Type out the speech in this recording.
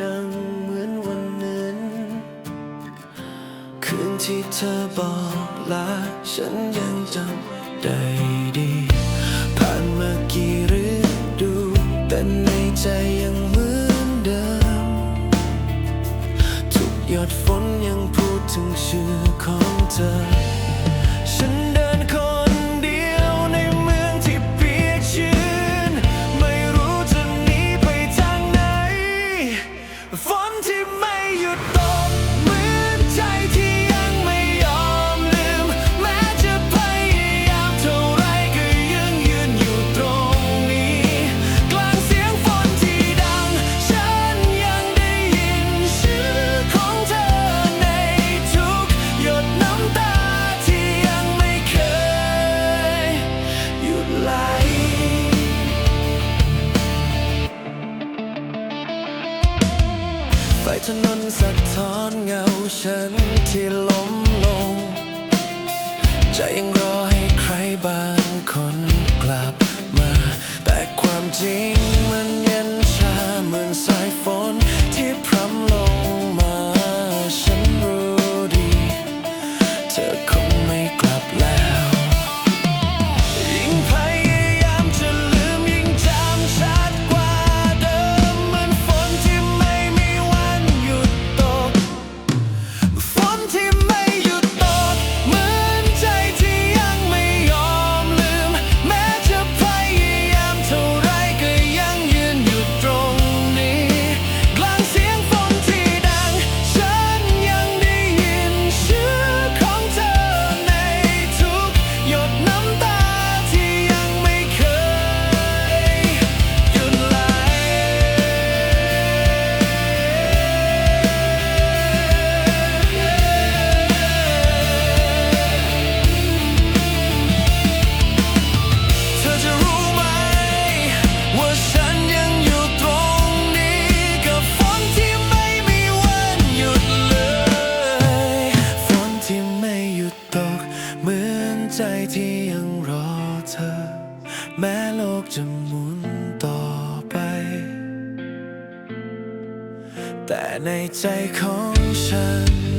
ดังเหมือนวันนั้น คืนที่เธอบอกลาฉันยังจำได้ดี ผ่านมากี่ฤดู แต่ในใจยังเหมือนเดิม ทุกหยดฝนยังพูดถึงชื่อของเธอ อยถนนสะท้อนเงาฉันที่ล้มลง จะยังรอให้ใครบางคนกลับมา แต่ความจริงมัน ที่ยังรอเธอ แม้โลกจะหมุนต่อไป แต่ในใจของฉัน